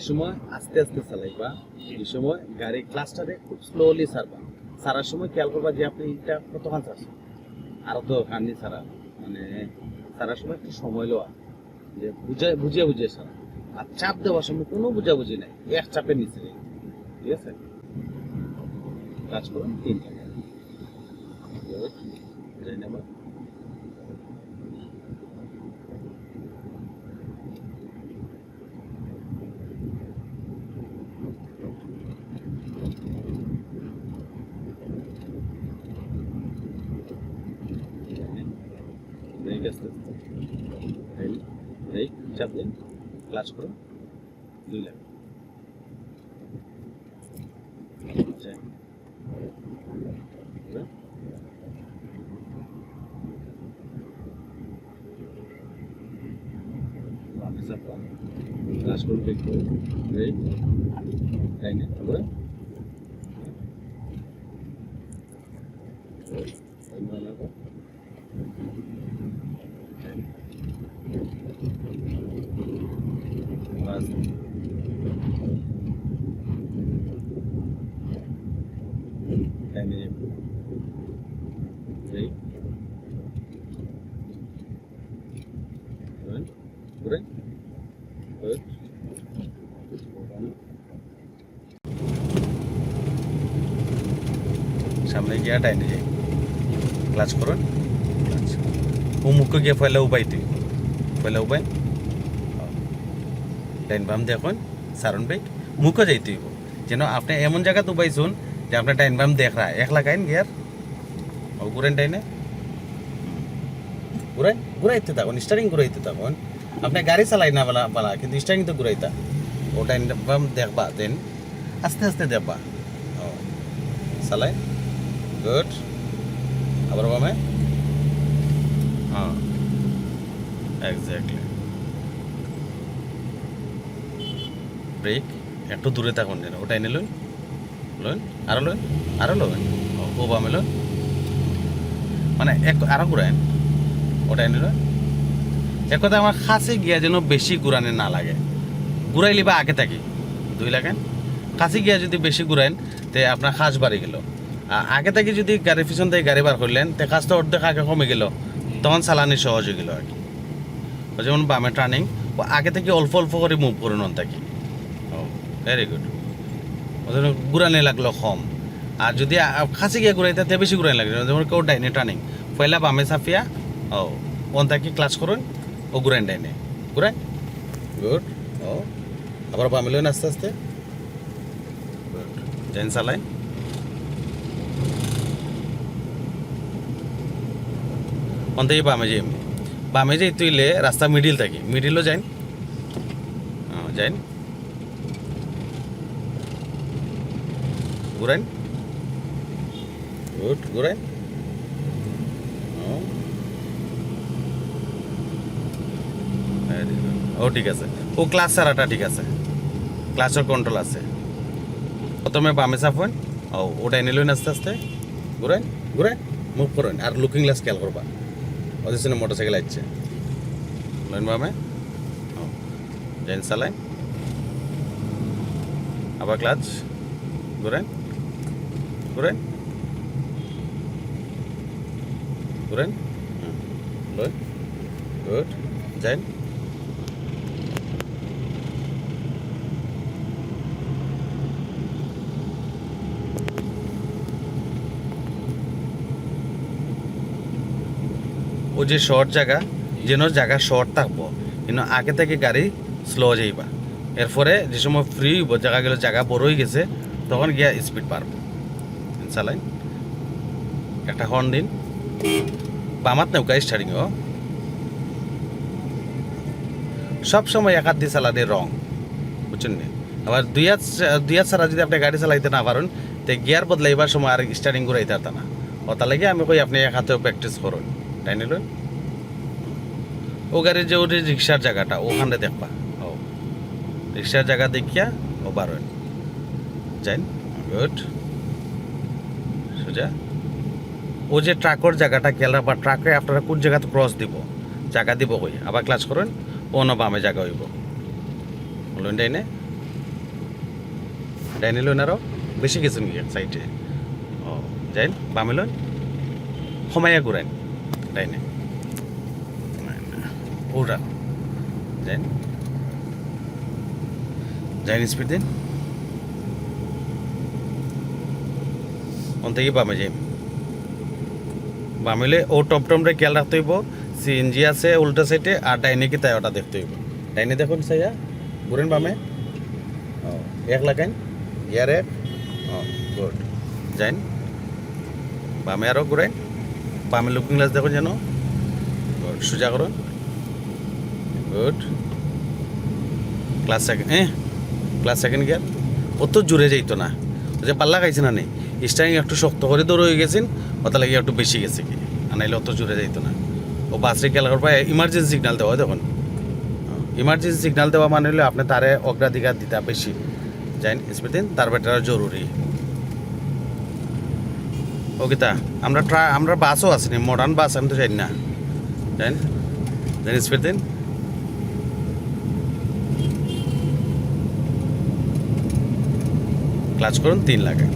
সময় আস্তে আস্তে চালাইবা। এই সময় গাড়ি ক্লাসটারে খুব স্লোলি ছাড়বা। সারার সময় খেয়াল করবা যে আপনি এটা কতক্ষণ ছাড়ছেন আরও তো কান্দি ছাড়া। মানে ছাড়ার সময় একটু সময় লওয়া। যে বুঝে বুঝে বুঝে ছাড়া। আর চাপ দেওয়ার সময় কোনো বুঝাবুঝি নাই। এক চাপের নিচে নেই। ঠিক আছে? কাজ করুন তিন টাকা আস্তে আস্তে এই এই চাপ দিন ক্লাচ করুন দুই লাখ আচ্ছা এবার বামে চাপা ক্লাচ করুন ব্রেক করুন ব্রেক তাই না তারপরে এই ভালো করে। বাস টাইমে যাব এই ঘুরেন ঘুরেন ঘুরেন সামনে গিয়া টাইনে যাই ক্লাচ করুন ক্লাচ ও মুখ গিয়ে ফেলে উপায় তুই ফেলে উপায় ডাইন বাম দেখুন সারন ব্রেক মুখও যাইতে হইব। যেন আপনি এমন জায়গা তো পাইছুন যে আপনার ডাইন বাম দেখ রা এক লাগাইন গিয়ার। ও ঘুরেন ডাইনে। ঘুরাই ঘুরাইতে থাকুন স্টারিং ঘুরাইতে থাকুন। আপনি গাড়ি চালাই না বলা বলা, কিন্তু স্টারিং তো ঘুরাইতা। ও ডাইন বাম দেখবা, দেন আস্তে আস্তে দেখবা। ও, চালাই। গুড। আবার বামে। হ্যাঁ। এক্স্যাক্টলি ব্রেক একটু দূরে থাকুন যেন ওটা এনে লইন লইন আরও লইন আরও লইন ও বামে লইন মানে এক আরও ঘুরাইন ওটা এনে লইন এক কথা আমার খাসে গিয়া যেন বেশি ঘুরানে না লাগে ঘুরাইলি বা আগে থাকি দুই লাগেন কাছে গিয়া যদি বেশি ঘুরাইন তে আপনার খাস বাড়ি গেল আগে থেকে যদি গাড়ি পিছন থেকে গাড়ি বার করলেন তে কাজটা অর্ধেক আগে কমে গেল তখন চালানি সহজ হয়ে গেল আর কি যেমন বামে টার্নিং ও আগে থেকে অল্প অল্প করে মুভ করে নন থাকি ভেরি গুড ওদের ঘুরানি লাগল কম। আর যদি খাসি গিয়ে ঘুরাইতে তে বেশি ঘুরানি লাগল। যেমন কেউ ডাইনে টার্নিং পয়লা বামে সাফিয়া, ও, ওন থাকি ক্লাস করুন, ও ঘুরাইন ডাইনে। ঘুরাই গুড ও, আবার বামে লইন আস্তে আস্তে। জেন চালাই থেকে বামে যাই বামে যাই তুইলে, রাস্তা মিডিল থাকি। মিডিলও যাইন। যাইন। ঘুরাইন। গুড, ঘুরাইন। ও, ঠিক আছে। ও ক্লাস সারাটা ঠিক আছে। ক্লাসের কন্ট্রোল আছে। প্রথমে বামে চাপুন ও, ওটা এনে লইন আস্তে আস্তে। ঘুরাইন ঘুরাইন। মুভ করেন। আর লুকিং গ্লাস খেয়াল করবা। ওদের সঙ্গে মোটর সাইকেল আসছে লাইন বামে চালাই জেন আবার ক্লাচ। ঘুরেন। ঘুরেন। লই। গুড। যাইন। ও যে শর্ট জায়গা, যেন জায়গা শর্ট থাকব। কিন্তু আগে থেকে গাড়ি স্লো যাইবা। এরপরে যে সময় ফ্রি হইব গেলে জায়গা বড় হয়ে গেছে, তখন গিয়া স্পিড পারব চালাই একটা হর্ন দিন। বামাত নৌকা স্টারিং ও। সব সময় এক হাত দিয়ে চালালে রং। বুঝছেন নি? আবার দুই হাত দুই হাত ছাড়া যদি আপনি গাড়ি চালাইতে না পারেন, তে গিয়ার বদলাইবার সময় আর স্টারিং ঘুরাইতে না। ও তার আমি কই, আপনি এক হাতেও প্র্যাকটিস করুন। তাই নিল ও গাড়ির যে ওর রিক্সার জায়গাটা ওখানে দেখবা। ও রিক্সার জায়গা দেখিয়া ও বারোন যাইন গুড। সোজা। ও যে ট্রাকর জায়গাটা খেয়াল রাখবা ট্রাকে আপনারা কোন জায়গাতে ক্রস দিব? জায়গা দিব কই। আবার ক্লাস করেন ও না বামে জায়গা হইব। বলুন তাই না ডাইনে লইন আরও? বেশি গেছেন সাইডে? ও যাইন বামে লইন। সমাইয়া ঘুরাইন। ডাইনে ওরা যাইন যাইন বামে যাই বামেলে ও টপ টমটা খেয়াল রাখতে হইব সিএনজি আছে উল্টা সাইডে আর ডাইনে কি তাই ওটা দেখতে হইব ডাইনে দেখুন সাইয়া ঘুরেন বামে ও এক লাগাইন ইয়ার ও গুড যাইন বামে আরও ঘুরাইন বামে লুকিং গ্লাস দেখুন যেন সোজা করুন গুড ক্লাস সেকেন্ড হ্যাঁ ক্লাস সেকেন্ড গিয়ার অত জোরে যাইতো না। যে পাল্লা খাইছে না নেই স্টারিং একটু শক্ত করে দৌড় হয়ে গেছেন, ওটা লাগে একটু বেশি গেছে কি? আর নাইলে অত জোরে যাইতো না। ও বাসরে খেয়াল করবা ইমার্জেন্সি সিগনাল দেওয়া দেখুন ইমার্জেন্সি সিগনাল দেওয়া মানে হলে আপনি তারে অগ্রাধিকার দিতে বেশি। যাইন স্পিড দিন, তার বেটার জরুরি। ওকে তা, আমরা ট্রা আমরা বাসও আসিনি মডার্ন বাস, আমি তো জানি না। জানি জানিস দিন? ক্লাচ করুন, তিন লাগে